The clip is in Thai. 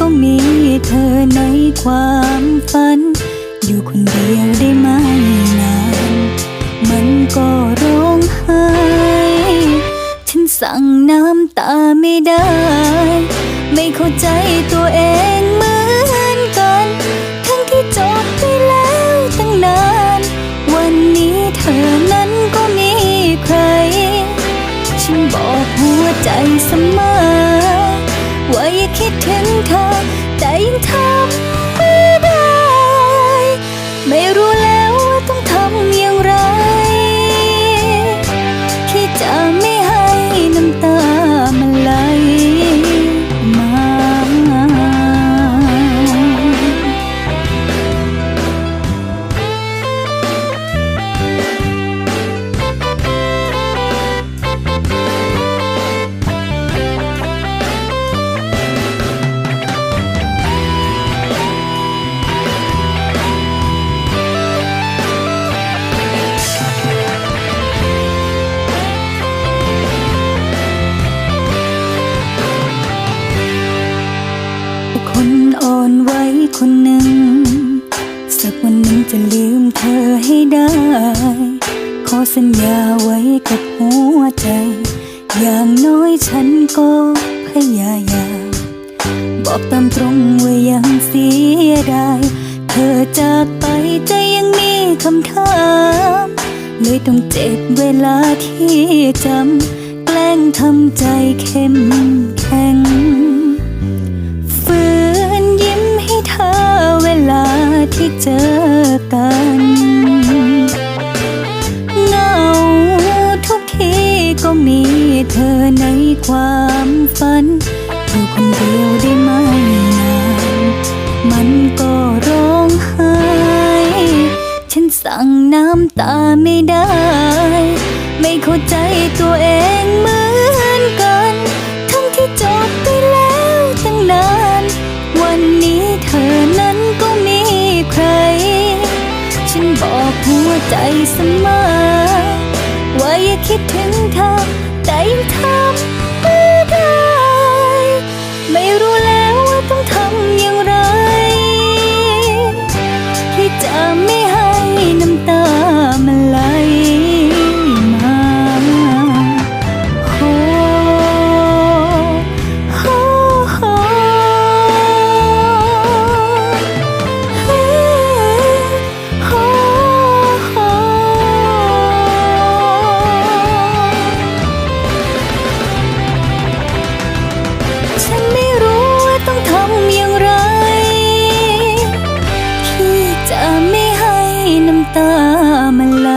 ก็มีเธอในความฝัน อยู่คนเดียวได้ไม่นาน มันก็ร้องไห้ฉันสั่งน้ำตาไม่ได้ ไม่เข้าใจตัวเองเหมือนกัน ทั้งที่จบไปแล้วตั้งนาน วันนี้เธอนั้นก็มีใคร ฉันบอกหัวใจเสมอ คิดถึงเธอ แต่ยังทำ คนอ่อนไหวคนหนึ่ง สักวันหนึ่งจะลืมเธอให้ได้ ขอสัญญาไว้กับหัวใจ อย่างน้อยฉันก็พยายามบอกตามตรงว่ายังเสียดายเธอจากไปใจยังมีคำถามเลยต้องเจ็บเวลาที่จำแกล้งทำใจเข้มแข็ง ที่เจอกันเหงาทุกทีก็มีเธอในความฝันอยู่คนเดียวได้ไม่นานมันก็ร้องไห้ฉันสั่งน้ำตาไม่ได้ ไม่เข้าใจตัวเองเมือ หัวใจเสมอ ว่าอย่าคิดถึงเธอ แต่ยังทำไม่ได้ ไม่รู้ ตามันไหล